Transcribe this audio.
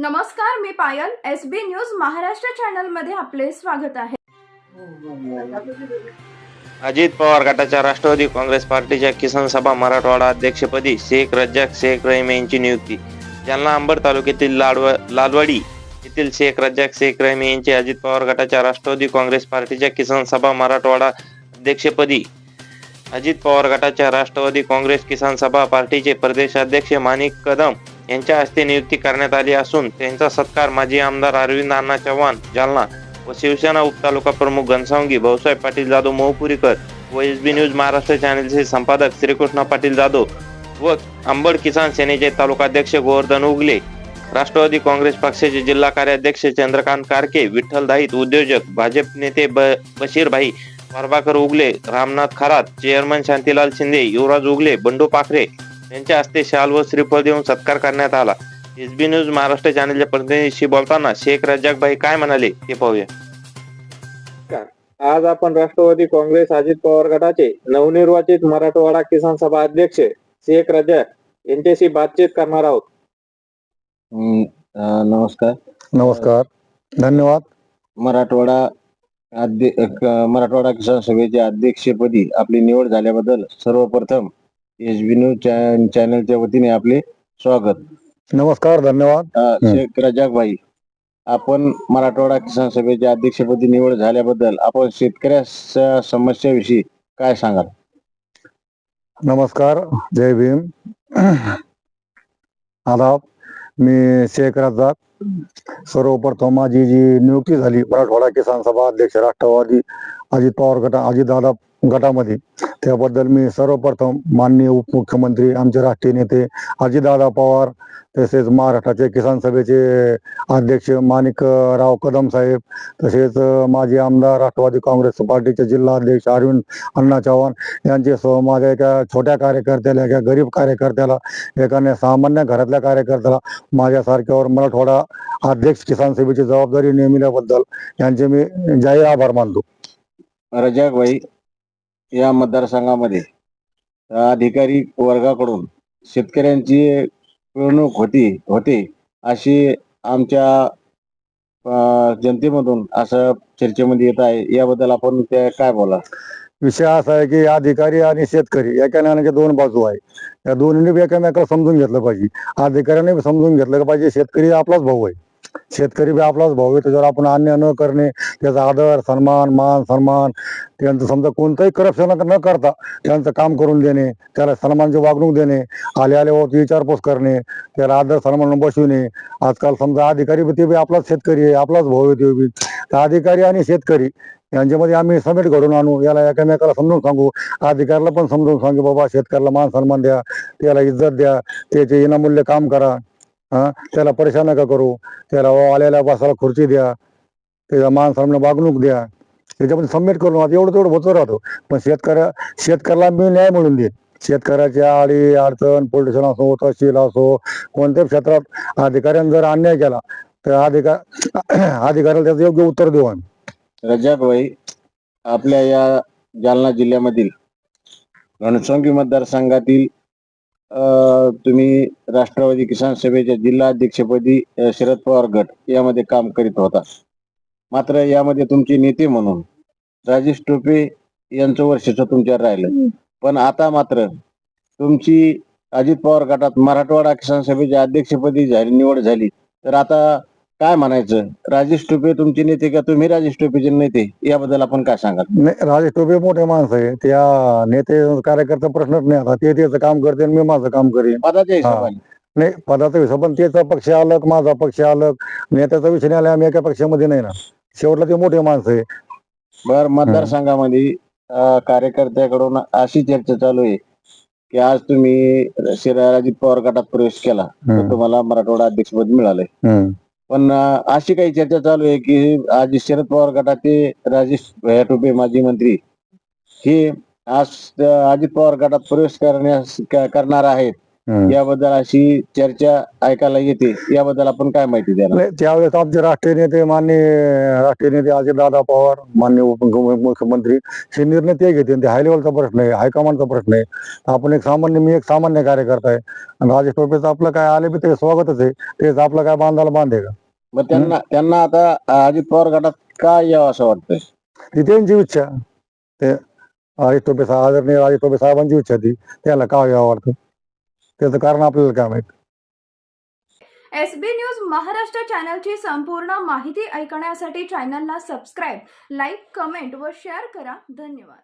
नमस्कार मी Payal S B news Maharashtra चॅनलमध्ये आपले स्वागत आहे. अजित पवार गटाच्या राष्ट्रवादी काँग्रेस पार्टीच्या किसान सभा मराठवाडा अध्यक्षपदी शेख रज्जाक शेख रहीम यांची नियुक्ती. जालना अंबर तालुक्यातील लाडव लालवाडी येथील शेख रज्जाक शेख रहीम यांची अजित पवार गटाच्या राष्ट्रवादी काँग्रेस पार्टीच्या किसान सभा मराठवाडा अध्यक्षपदी अजित पवार गटाच्या राष्ट्रवादी काँग्रेस किसान सभा पार्टीचे प्रदेशाध्यक्ष माणिक कदम यांच्या हस्ते नियुक्ती करण्यात आली असून त्यांचा सत्कार माजी आमदार अरविंद अण्णा चव्हाण जालना व शिवसेना उपतालुका प्रमुख घनसावंगी भाऊसाहेब पाटील जाधव मोहपुरीकर व एस बी न्यूज महाराष्ट्र चॅनलचे संपादक श्रीकृष्ण पाटील जाधव व अंबड किसान सेनेचे तालुकाध्यक्ष गोवर्धन उगले राष्ट्रवादी काँग्रेस पक्षाचे जिल्हा कार्याध्यक्ष चंद्रकांत कारके विठ्ठल दाहित उद्योजक भाजप नेते ब बशीरभाई प्रभाकर उगले रामनाथ खरात चेअरमन शांतीलाल शिंदे युवराज उगले बंडू पाखरे यांच्या हस्ते शाल व श्रीफळ देऊन सत्कार करण्यात आला. एस बी न्यूज महाराष्ट्र चॅनलच्या प्रतिनिधीशी बोलताना शेख रज्जाक भाई काय म्हणाले ते पाहूया. आज आपण राष्ट्रवादी काँग्रेस अजित पवार गटाचे नवनिर्वाचित मराठवाडा किसान सभा अध्यक्ष शेख रजाक यांच्याशी बातचीत करणार आहोत. नमस्कार. नमस्कार. धन्यवाद. मराठवाडा मराठवाडा किसान सभेचे अध्यक्षपदी आपली निवड झाल्याबद्दल सर्वप्रथम एस बी न्यूज चॅ- चॅनलच्या वतीने आपले स्वागत. नमस्कार धन्यवाद. अं, शेख रजाक भाई आपण मराठवाडा किसान सभेचे अध्यक्षपदी निवड झाल्याबद्दल आपण शेतकऱ्या समस्याविषयी काय सांगाल? नमस्कार जय भीम. आदाब मी शेख रजाक सर्वप्रथम माझी जी नियुक्ती झाली मराठवाडा किसान सभा अध्यक्ष राष्ट्रवादी अजित पवार गटा अजितदादा गटामध्ये. त्याबद्दल मी सर्वप्रथम माननीय उपमुख्यमंत्री आमचे राष्ट्रीय नेते अजितदादा पवार तसेच महाराष्ट्राचे किसान सभेचे अध्यक्ष माणिकराव कदम साहेब तसेच माजी आमदार राष्ट्रवादी काँग्रेस पार्टीचे जिल्हा अध्यक्ष अरविंद अण्णा चव्हाण यांचे सह माझ्या एका छोट्या कार्यकर्त्याला एका गरीब कार्यकर्त्याला एकाने सामान्य घरातल्या कार्यकर्त्याला माझ्यासारख्यावर मराठवाडा अध्यक्ष किसान सभेची जबाबदारी नेमिल्याबद्दल यांचे मी जाहीर आभार मानतो. रजाकबाई या मतदारसंघामध्ये अधिकारी वर्गाकडून शेतकऱ्यांची पिळवणूक होती होते अशी आमच्या जनतेमधून असं चर्चेमध्ये येत आहे. याबद्दल आपण त्या काय बोला विषय असा आहे की अधिकारी आणि शेतकरी एका नाण्याच्या दोन बाजू आहे. या दोन्ही बी एकमेकाला समजून घेतलं पाहिजे. अधिकाऱ्याने समजून घेतलं पाहिजे. शेतकरी आपलाच भाऊ आहे. शेतकरी बी आपलाच भाऊ आहे त्याच्यावर आपण अन्याय न करणे त्याचा आदर सन्मान मान सन्मान त्यांचं समजा कोणतंही करप्शन न करता त्यांचं काम करून देणे त्याला सन्मानची वागणूक देणे आले आल्यावरती विचारपूस करणे त्याला आदर सन्मान बसविणे. आजकाल समजा अधिकारी ते बी आपलाच शेतकरी आहे आपलाच भाऊ आहे ते बी. तर अधिकारी आणि शेतकरी यांच्यामध्ये आम्ही समिट घडून आणू याला एकमेकाला समजून सांगू अधिकाऱ्याला पण समजून सांगू बाबा शेतकऱ्याला मान सन्मान द्या त्याला इज्जत द्या त्याचे विनामूल्य काम करा. त्याला परेशान नका करू. त्याला आलेल्या बसायला खुर्ची द्या. त्याचा मान सन्मान वागणूक द्या. त्याच्यामध्ये सबमिट करून आता एवढं तेवढं होत राहतो. पण शेतकऱ्या शेतकऱ्याला मी न्याय म्हणून देईन शेतकऱ्याच्या आडी अडचण पोलिटिशन असो तहसील असो कोणत्याही क्षेत्रात अधिकाऱ्यांनी जर अन्याय केला तर अधिकार अधिकाऱ्याला त्याचं योग्य उत्तर देऊ आम्ही. रजाक भाई आपल्या या जालना जिल्ह्यामधील रणसंगी मतदारसंघातील तुम्ही राष्ट्रवादी किसान सभेच्या जिल्हा अध्यक्षपदी शरद पवार गट यामध्ये काम करीत होता. मात्र यामध्ये तुमचे नेते म्हणून राजेश टोपे यांचं वर्षाचं तुमच्यावर राहिलं. पण आता मात्र तुमची अजित पवार गटात मराठवाडा किसान सभेच्या अध्यक्षपदी झाली निवड झाली. तर आता काय म्हणायचं? राजेश टोपे तुमचे नेते का तुम्ही राजेश टोपेचे नेते? याबद्दल आपण काय सांगाल? नाही राजेश टोपे मोठे माणसं आहे. त्या नेते कार्यकर्ता प्रश्नच नाही आता. ते त्याचं काम करते आणि मी माझं काम करेन. पदाच्या हिशोबाने. नाही पदाचा विषय पण त्याचा पक्ष अलग माझा पक्ष अलग नेत्याचा विषय नाही आला आम्ही एका पक्षामध्ये नाही ना. शेवटला ते मोठे माणसं आहे. बर मतदारसंघामध्ये अं, कार्यकर्त्याकडून अशी चर्चा चालू आहे की आज तुम्ही शिरा अजित पवार गटात प्रवेश केला. तर हम्म, तुम्हाला मराठवाडा अध्यक्षपद मिळालंय. हम्म. पण अशी काही चर्चा चालू आहे की आज शरद पवार गटाचे राजेश भैया टोपे माजी मंत्री हे आज अजित पवार गटात प्रवेश करण्यास करणार आहेत. याबद्दल अशी चर्चा ऐकायला येते. याबद्दल आपण काय माहिती नाही, त्यावेळेस आमचे राष्ट्रीय नेते मान्य राष्ट्रीय नेते अजितदादा पवार मान्य उपमुख्यमंत्री हे निर्णय ते घेते ते हाय लेवलचा प्रश्न आहे हायकमांडचा प्रश्न आहे. आपण एक सामान्य मी एक सामान्य कार्यकर्ता आहे. आणि राजेश टोपेचं आपलं काय आले बी ते स्वागतच आहे. तेच आपलं काय बांधायला बांधे का? मग त्यांना त्यांना आता अजित पवार गटात का यावं असं वाटतंय? ती त्यांची इच्छा. ते राजेश टोपे साहेब आदरणीय राजेश टोपे साहेबांची इच्छा ती. त्याला का यावं वाटतं? त्याचं कारण आपल्याला काय माहीत? एस बी न्यूज महाराष्ट्र चॅनलची संपूर्ण माहिती ऐकण्यासाठी चॅनलला सबस्क्राईब लाईक कमेंट व शेअर करा. धन्यवाद.